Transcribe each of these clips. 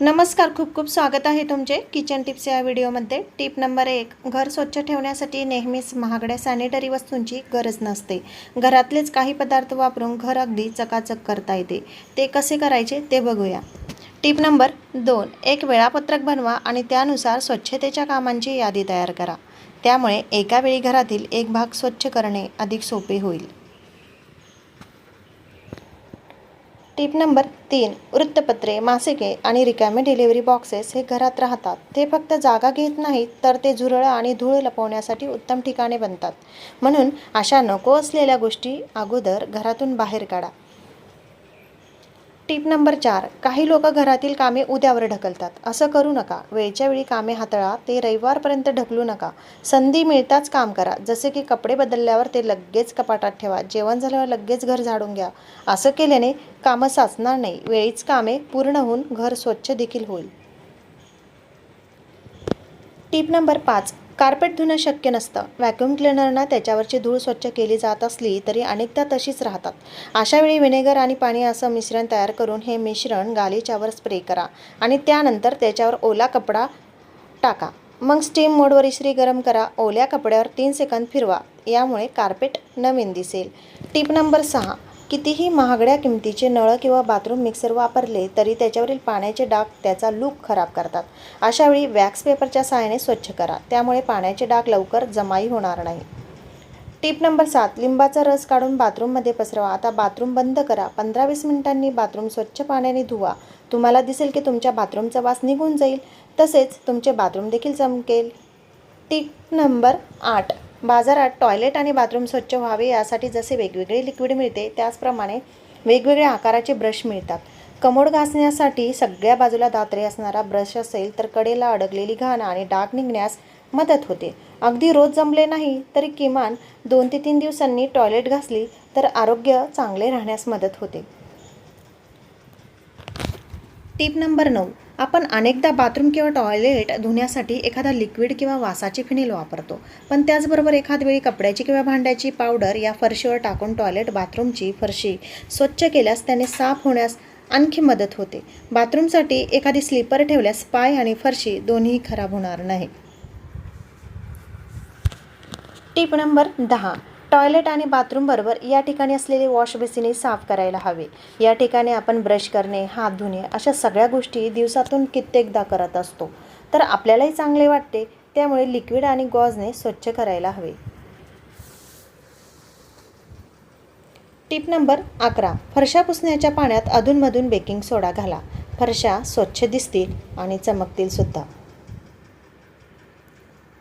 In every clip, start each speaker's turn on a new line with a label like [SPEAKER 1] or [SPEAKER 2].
[SPEAKER 1] नमस्कार खूप खूप स्वागत आहे तुमचे किचन टिप्स या व्हिडिओमध्ये. टिप नंबर एक घर स्वच्छ ठेवण्यासाठी नेहमीच महागड्या सॅनिटरी वस्तूंची गरज नसते. घरातलेच काही पदार्थ वापरून घर अगदी चकाचक करता येते. ते कसे करायचे ते बघूया. टिप नंबर दोन एक वेळापत्रक बनवा आणि त्यानुसार स्वच्छतेच्या कामांची यादी तयार करा. त्यामुळे एका वेळी घरातील एक भाग स्वच्छ करणे अधिक सोपे होईल. टिप नंबर तीन वृत्तपत्रे मासिके आणि रिकामे डिलिव्हरी बॉक्सेस हे घरात राहतात. ते फक्त जागा घेत नाहीत तर ते झुरळं आणि धूळ लपवण्यासाठी उत्तम ठिकाणे बनतात. म्हणून अशा नको असलेल्या गोष्टी अगोदर घरातून बाहेर काढा. टिप नंबर चार काही लोक घरातील कामे उद्यावर ढकलतात. असं करू नका. वेळच्या वेळी कामे हाताळा ते रविवारपर्यंत ढकलू नका. संधी मिळताच काम करा. जसे की कपडे बदलल्यावर ते लगेच कपाटात ठेवा. जेवण झाल्यावर लगेच घर झाडून घ्या. असं केल्याने कामं साचणार नाही. वेळीच कामे पूर्ण होऊन घर स्वच्छ देखील होईल. टीप नंबर पाच कार्पेट धुणं शक्य नसतं. व्हॅक्यूम क्लिनरनं त्याच्यावरची धूळ स्वच्छ केली जात असली तरी अनेकदा तशीच राहतात. अशावेळी व्हिनेगर आणि पाणी असं मिश्रण तयार करून हे मिश्रण गालिच्यावर स्प्रे करा आणि त्यानंतर त्याच्यावर ओला कपडा टाका. मग स्टीम मोडवर इस्त्री गरम करा. ओल्या कपड्यावर तीन सेकंद फिरवा. यामुळे कार्पेट नवीन दिसेल. टिप नंबर सहा. कितीही महागड्या किमतीचे नळ किंवा बाथरूम मिक्सर वापरले तरी त्याच्यावरील पाण्याचे डाग त्याचा लूक खराब करतात. अशावेळी वॅक्स पेपरच्या सहाय्याने स्वच्छ करा. त्यामुळे पाण्याचे डाग लवकर जमाई होणार नाही. टिप नंबर सात लिंबाचा रस काढून बाथरूममध्ये पसरवा. आता बाथरूम बंद करा. पंधरा वीस मिनिटांनी बाथरूम स्वच्छ पाण्याने धुवा. तुम्हाला दिसेल की तुमच्या बाथरूमचा वास निघून जाईल. तसेच तुमचे बाथरूम देखील चमकेल. टिप नंबर आठ बाजारात टॉयलेट आणि बाथरूम स्वच्छ व्हावे यासाठी जसे वेगवेगळे लिक्विड मिळते त्याचप्रमाणे वेगवेगळ्या आकाराचे ब्रश मिळतात. कमोड घासण्यासाठी सगळ्या बाजूला दात्रे असणारा ब्रश असेल तर कडेला अडकलेली घाण आणि डाग निघण्यास मदत होते. अगदी रोज जमले नाही तरी किमान दोन ते तीन दिवसांनी टॉयलेट घासली तर आरोग्य चांगले राहण्यास मदत होते. टिप नंबर नऊ. आपण अनेकदा बाथरूम किंवा टॉयलेट धुण्यासाठी एखादा लिक्विड किंवा वासाची फिनेल वापरतो. पण त्याचबरोबर एखाद वेळी कपड्याची किंवा भांड्याची पावडर या फरशीवर टाकून टॉयलेट बाथरूमची फरशी स्वच्छ केल्यास त्याने साफ होण्यास आणखी मदत होते. बाथरूमसाठी एखादी स्लीपर ठेवल्यास पाय आणि फरशी दोन्ही खराब होणार नाही. टिप नंबर दहा. टॉयलेट आणि बाथरूमबरोबर या ठिकाणी असलेले वॉश बेसिनही साफ करायला हवे. या ठिकाणी आपण ब्रश करणे हात धुणे अशा सगळ्या गोष्टी दिवसातून कित्येकदा करत असतो. तर आपल्यालाही चांगले वाटते त्यामुळे लिक्विड आणि गॉजने स्वच्छ करायला हवे. टिप नंबर अकरा. फरशा पुसण्याच्या पाण्यात अधूनमधून बेकिंग सोडा घाला. फरशा स्वच्छ दिसतील आणि चमकतील सुद्धा.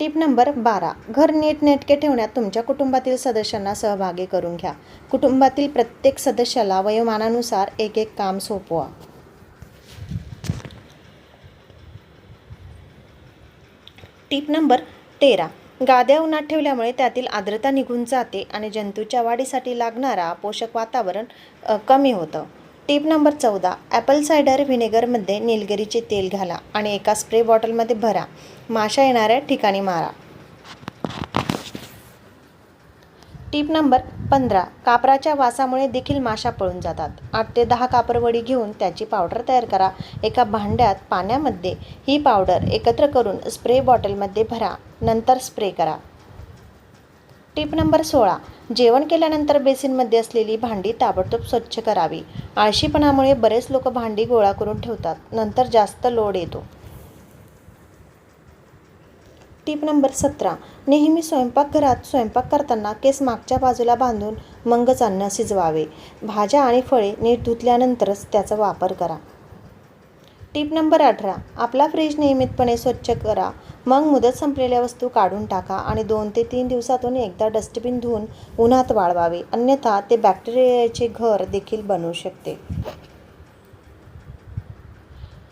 [SPEAKER 1] टिप नंबर बारा. घर नीटनेटके ठेवण्यात तुमच्या कुटुंबातील सदस्यांना सहभागी करून घ्या. कुटुंबातील प्रत्येक सदस्याला वयोमानानुसार एक एक काम सोपवा. टिप नंबर तेरा. गाद्या उन्हात ठेवल्यामुळे त्यातील आर्द्रता निघून जाते आणि जंतूच्या वाढीसाठी लागणारा पोषक वातावरण कमी होतं. टिप नंबर चौदा ॲपल सायडर व्हिनेगरमध्ये निलगिरीचे तेल घाला आणि एका स्प्रे बॉटलमध्ये भरा. माशा येणाऱ्या ठिकाणी मारा. टीप नंबर पंधरा कापराच्या वासामुळे देखील माशा पळून जातात. आठ ते दहा कापरवडी घेऊन त्याची पावडर तयार करा. एका भांड्यात पाण्यामध्ये ही पावडर एकत्र करून स्प्रे बॉटलमध्ये भरा. नंतर स्प्रे करा. टीप नंबर सोळा जेवण केल्यानंतर बेसिनमध्ये असलेली भांडी ताबडतोब स्वच्छ करावी. आळशीपणामुळे बरेच लोक भांडी गोळा करून ठेवतात. नंतर जास्त लोड येतो. टीप नंबर सतरा. नेहमी स्वयंपाकघरात स्वयंपाक करताना केस मागच्या बाजूला बांधून मंगच अन्न शिजवावे. भाज्या आणि फळे नीट धुतल्यानंतरच त्याचा वापर करा. टिप नंबर अठरा. आपला फ्रीज नियमितपणे स्वच्छ करा. मग मुदत संपलेल्या वस्तू काढून टाका आणि दोन ते तीन दिवसातून एकदा डस्टबिन धुवून उन्हात वाळवावे. अन्यथा ते बॅक्टेरियाचे घर देखील बनवू शकते.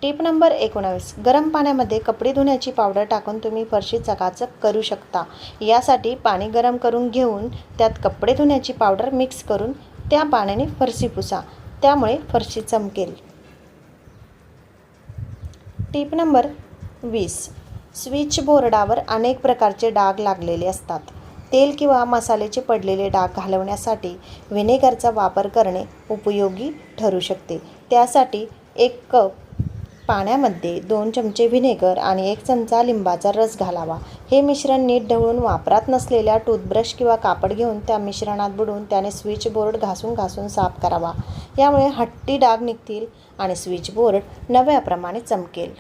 [SPEAKER 1] टिप नंबर एकोणावीस. गरम पाण्यामध्ये कपडे धुण्याची पावडर टाकून तुम्ही फरशी चकाचक करू शकता. यासाठी पाणी गरम करून घेऊन त्यात कपडे धुण्याची पावडर मिक्स करून त्या पाण्याने फरशी पुसा. त्यामुळे फरशी चमकेल. टिप नंबर वीस. स्विच बोर्डावर अनेक प्रकारचे डाग लागलेले असतात. तेल किंवा मसाल्याचे पडलेले डाग घालवण्यासाठी व्हिनेगरचा वापर करणे उपयोगी ठरू शकते. त्यासाठी एक कप पाण्यामध्ये दोन चमचे व्हिनेगर आणि एक चमचा लिंबाचा रस घालावा. हे मिश्रण नीट ढवळून वापरात नसलेल्या टूथब्रश किंवा कापड घेऊन त्या मिश्रणात बुडून त्याने स्विच बोर्ड घासून घासून साफ करावा. यामुळे हट्टी डाग निघतील आणि स्विच बोर्ड नव्याप्रमाणे चमकेल.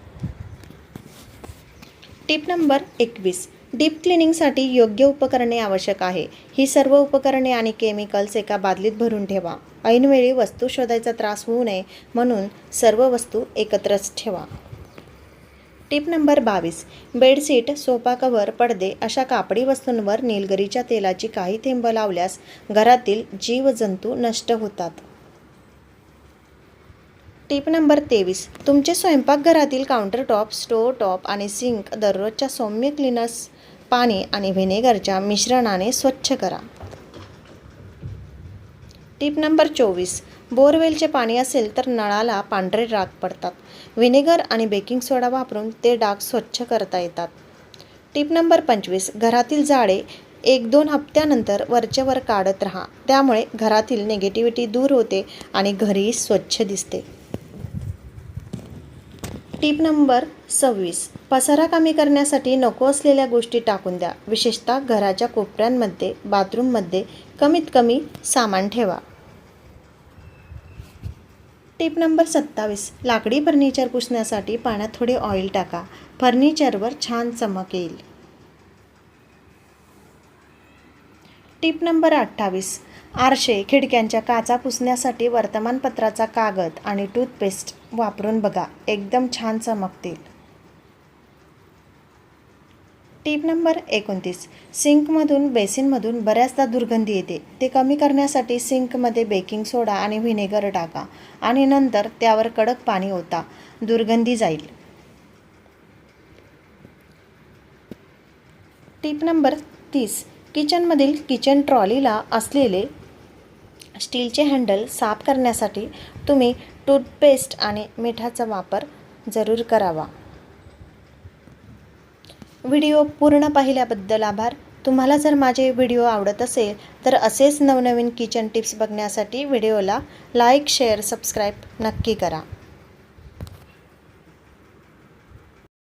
[SPEAKER 1] टिप नंबर एकवीस. डीप क्लिनिंगसाठी योग्य उपकरणे आवश्यक आहे. ही सर्व उपकरणे आणि केमिकल्स एका बादलीत भरून ठेवा. ऐनवेळी वस्तू शोधायचा त्रास होऊ नये म्हणून सर्व वस्तू एकत्रच ठेवा. टिप नंबर बावीस. बेडशीट सोफा कव्हर पडदे अशा कापडी वस्तूंवर निलगिरीच्या तेलाची काही थेंब लावल्यास घरातील जीवजंतू नष्ट होतात. टिप नंबर तेवीस. तुमचे स्वयंपाकघरातील काउंटरटॉप स्टोव टॉप आणि सिंक दररोजच्या सौम्य क्लिनर्स पाणी आणि व्हिनेगरच्या मिश्रणाने स्वच्छ करा. टिप नंबर चोवीस. बोरवेलचे पाणी असेल तर नळाला पांढरे डाग पडतात. व्हिनेगर आणि बेकिंग सोडा वापरून ते डाग स्वच्छ करता येतात. टिप नंबर पंचवीस. घरातील झाडे एक दोन हप्त्यानंतर वरच्यावर काढत राहा. त्यामुळे घरातील निगेटिव्हिटी दूर होते आणि घरी स्वच्छ दिसते. टीप नंबर सव्वीस. पसारा कमी करण्यासाठी नको असलेल्या गोष्टी टाकून द्या. विशेषतः घराच्या कोपऱ्यांमध्ये बाथरूममध्ये कमीत कमी सामान ठेवा. टीप नंबर सत्तावीस. लाकडी फर्निचर पुसण्यासाठी पाण्यात थोडे ऑइल टाका. फर्निचरवर छान चमक येईल. टीप नंबर अठ्ठावीस. आरशे खिडक्यांच्या काचा पुसण्यासाठी वर्तमानपत्राचा कागद आणि टूथपेस्ट वापरून बघा. एकदम छान चमकतील. टीप नंबर एकोणतीस. सिंकमधून बेसिनमधून बऱ्याचदा दुर्गंधी येते. ते कमी करण्यासाठी सिंकमध्ये बेकिंग सोडा आणि व्हिनेगर टाका आणि नंतर त्यावर कडक पाणी ओता. दुर्गंधी जाईल. टीप नंबर तीस. किचनमधील किचन ट्रॉलीला असलेले स्टीलचे हँडल साफ करण्यासाठी तुम्ही टूथपेस्ट आणि मिठाचा वापर जरूर करावा. व्हिडिओ पूर्ण पाहिल्याबद्दल आभार. तुम्हाला जर माझे व्हिडिओ आवडत असेल तर असेच नवनवीन किचन टिप्स बघण्यासाठी व्हिडिओला लाईक शेअर सबस्क्राईब नक्की करा.